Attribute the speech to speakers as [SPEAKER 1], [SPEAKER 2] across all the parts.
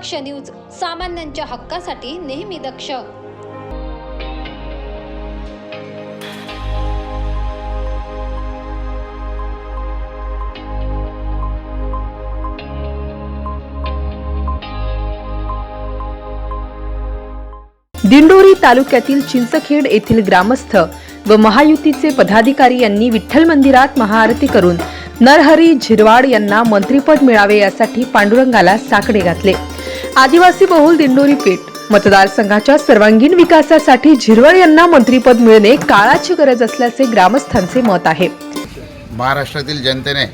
[SPEAKER 1] दक्ष news सामान्यांच्या हक्कासाठी नेहमी दक्ष.
[SPEAKER 2] दिंडोरी तालुक्यातील चिंचखेड येथील ग्रामस्थ व महायुतीचे पदाधिकारी यांनी विठ्ठल मंदिरात महाआरती करून नरहरी झिरवाड यांना मंत्रीपद मिळावे यासाठी पांडुरंगाला साकडे घातले. आदिवासी बहुल दिंडोरी पेठ. मतदारसंघाच्या सर्वांगीण विकासासाठी झिरवळ यांना मंत्रीपद मिळणे काळाची गरज असल्याचे ग्रामस्थांचे मत आहे.
[SPEAKER 3] महाराष्ट्रातील जनतेने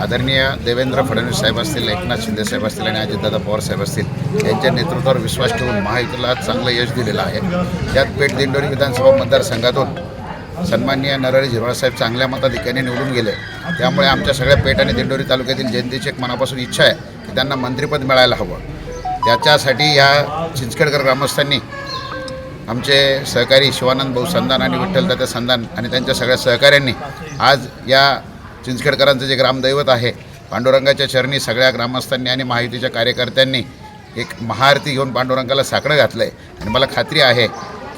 [SPEAKER 3] आदरणीय देवेंद्र फडणवीस साहेब असतील एकनाथ शिंदे साहेब असतील आणि अजितदादा पवार साहेब असतील यांच्या नेतृत्वावर विश्वास ठेवून महायुतीला चांगलं यश दिलेलं आहे. त्यात पेठ दिंडोरी विधानसभा मतदारसंघातून सन्माननीय नरळी झिरवाळ साहेब चांगल्या मताधिक्याने निवडून गेले. त्यामुळे आमच्या सगळ्या पेठ आणि दिंडोरी तालुक्यातील जनतेची एक मनापासून इच्छा आहे की त्यांना मंत्रिपद मिळायला हवं. त्याच्यासाठी ह्या चिंचखेडकर ग्रामस्थांनी आमचे सहकारी शिवानंद भाऊ संदान आणि विठ्ठलदादा संदान आणि त्यांच्या सगळ्या सहकाऱ्यांनी आज या चिंचखेडकरांचं जे ग्रामदैवत आहे पांडुरंगाच्या चरणी सगळ्या ग्रामस्थांनी आणि महायुतीच्या कार्यकर्त्यांनी एक महाआरती घेऊन पांडुरंगाला साकडं घातलं आहे आणि मला खात्री आहे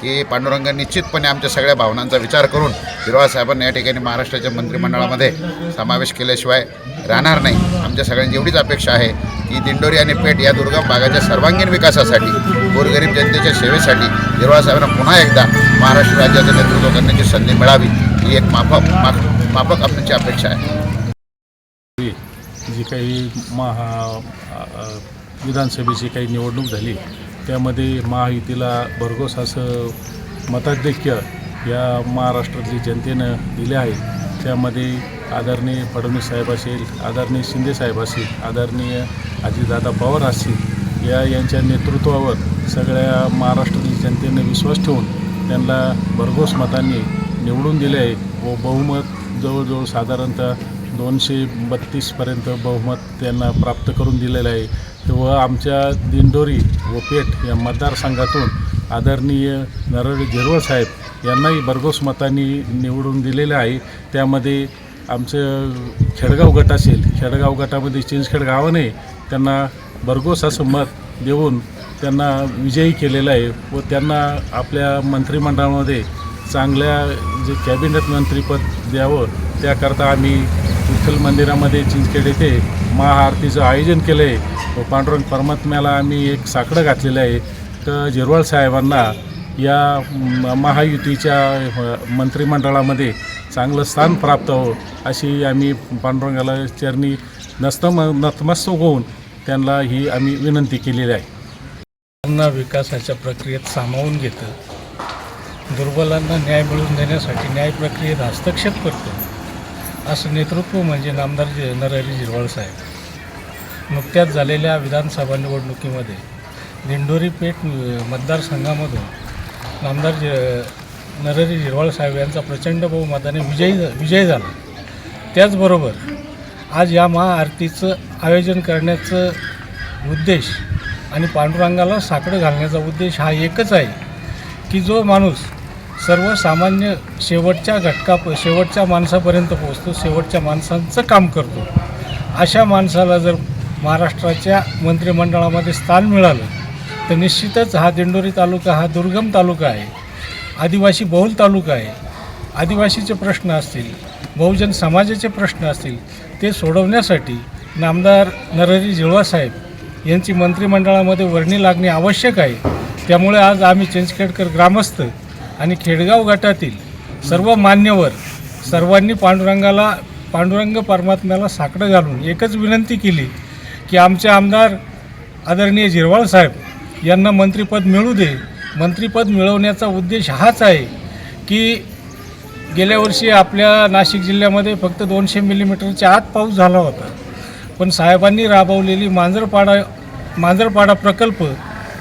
[SPEAKER 3] की पांडुरंग निश्चितपणे आमच्या सगळ्या भावनांचा विचार करून हिरवा साहेबांना या ठिकाणी महाराष्ट्राच्या मंत्रिमंडळामध्ये समावेश केल्याशिवाय राहणार नाही. आमच्या सगळ्यांची एवढीच अपेक्षा आहे की दिंडोरी आणि पेठ या दुर्गम भागाच्या सर्वांगीण विकासासाठी गोरगरीब जनतेच्या सेवेसाठी हिरवा साहेबांना पुन्हा एकदा महाराष्ट्र राज्याचं नेतृत्व करण्याची संधी मिळावी ही एक माफक माफ माफक आमची अपेक्षा आहे.
[SPEAKER 4] जी काही महा विधानसभेची काही निवडणूक झाली त्यामध्ये महायुतीला भरघोस असं मताधिक्य या महाराष्ट्रातली जनतेनं दिले आहे. त्यामध्ये आदरणीय फडणवीस साहेब असेल आदरणीय शिंदे साहेब आदरणीय अजितदादा पवार असतील या यांच्या नेतृत्वावर सगळ्या महाराष्ट्रातील जनतेने विश्वास ठेवून त्यांना भरघोस मतांनी निवडून दिले आहे. व बहुमत जवळजवळ साधारणतः दोनशे बत्तीसपर्यंत बहुमत त्यांना प्राप्त करून दिलेलं आहे. व आमच्या दिंडोरी व पेठ या मतदारसंघातून आदरणीय नरळ झिरवळ साहेब यांनाही भरघोस मतांनी निवडून दिलेलं आहे. त्यामध्ये आमचं खेडगाव गट असेल खेडगाव गटामध्ये चिंचखेड गावाने त्यांना भरघोस असं मत देऊन त्यांना विजयी केलेलं आहे व त्यांना आपल्या मंत्रिमंडळामध्ये चांगल्या जे कॅबिनेट मंत्रीपद द्यावं त्याकरता आम्ही विठ्ठल मंदिरामध्ये चिंचखेड येथे महाआरतीचं आयोजन केलं आहे. व पांडुरंग परमात्म्याला आम्ही एक साकडं घातलेलं आहे. तर झिरवाळ साहेबांना या महायुतीच्या मंत्रिमंडळामध्ये चांगलं स्थान प्राप्त हो अशी आम्ही पांडुरंगाला चरणी नस्तम नतमस्तक होऊन त्यांना ही आम्ही विनंती केलेली आहे.
[SPEAKER 5] त्यांना विकासाच्या प्रक्रियेत सामावून घेतं. दुर्बलांना न्याय मिळवून देण्यासाठी न्याय प्रक्रियेत हस्तक्षेप करतो. असं नेतृत्व म्हणजे नामदार जे नरहरी झिरवाळ साहेब. नुकत्याच झालेल्या विधानसभा निवडणुकीमध्ये दिंडोरी पेठ मतदारसंघामधून नामदार जे नरहरी झिरवाळ साहेब यांचा प्रचंड बहुमताने विजयी विजय झाला. त्याचबरोबर आज या महाआरतीचं आयोजन करण्याचं उद्देश आणि पांडुरंगाला साकडं घालण्याचा उद्देश हा एकच आहे की जो माणूस सर्वसामान्य शेवटच्या घटका शेवटच्या माणसापर्यंत पोहोचतो शेवटच्या माणसांचं काम करतो. अशा माणसाला जर महाराष्ट्राच्या मंत्रिमंडळामध्ये स्थान मिळालं तर निश्चितच हा दिंडोरी तालुका हा दुर्गम तालुका आहे. आदिवासी बहुल तालुका आहे. आदिवासीचे प्रश्न असतील बहुजन समाजाचे प्रश्न असतील ते सोडवण्यासाठी नामदार नरहरी जिळवासाहेब यांची मंत्रिमंडळामध्ये वर्णी लागणे आवश्यक आहे. त्यामुळे आज आम्ही चिंचखेडकर ग्रामस्थ आणि खेडगाव गटातील सर्व मान्यवर सर्वांनी पांडुरंगाला पांडुरंग परमात्म्याला साकडं घालून एकच विनंती केली की आमचे आमदार आदरणीय झिरवाळ साहेब यांना मंत्रिपद मिळू दे. मंत्रिपद मिळवण्याचा उद्देश हाच आहे की गेल्या वर्षी आपल्या नाशिक जिल्ह्यामध्ये फक्त दोनशे मिलीमीटरच्या आत पाऊस झाला होता. पण साहेबांनी राबवलेली मांजरपाडा मांजरपाडा प्रकल्प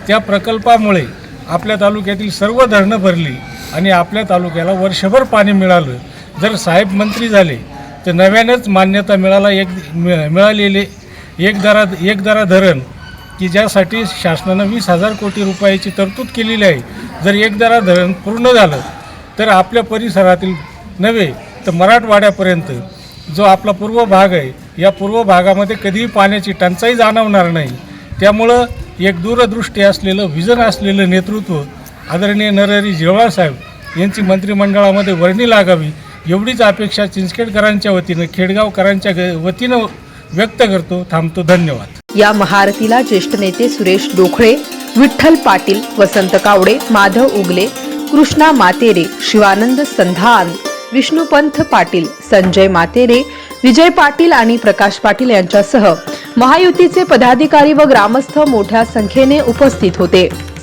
[SPEAKER 5] त्या प्रकल्पामुळे आपल्या तालुक्यातील सर्व धरणं भरली. आणि आपल्या तालुक्याला वर्षभर पाणी मिळालं. जर साहेब मंत्री झाले तर नव्यानंच मान्यता मिळाला एक मिळालेले एक दरा एक दरा धरण की ज्यासाठी शासनानं वीस हजार कोटी रुपयाची तरतूद केलेली आहे. जर एक दरा धरण पूर्ण झालं तर आपल्या परिसरातील नव्हे तर मराठवाड्यापर्यंत जो आपला पूर्व भाग आहे या पूर्व भागामध्ये कधीही पाण्याची टंचाई जाणवणार नाही. त्यामुळं एक दूरदृष्टी असलेलं व्हिजन असलेलं नेतृत्व आदरणीय नरहरी झिरवाळ साहेब यांची मंत्रिमंडळामध्ये वर्णी लागावी एवढीच अपेक्षा चिंचखेडकरांच्या वतीनं खेडगावकरांच्या ग- वतीनं व्यक्त करतो थांबतो धन्यवाद.
[SPEAKER 2] या महाआरतीला ज्येष्ठ नेते सुरेश डोखळे विठ्ठल पाटील वसंत कावडे माधव उगले कृष्णा मातेरे शिवानंद संधान विष्णुपंथ पाटील संजय मातेरे विजय पाटील आणि प्रकाश पाटील यांच्यासह महायुतीचे पदाधिकारी व ग्रामस्थ मोठ्या संख्येने उपस्थित होते.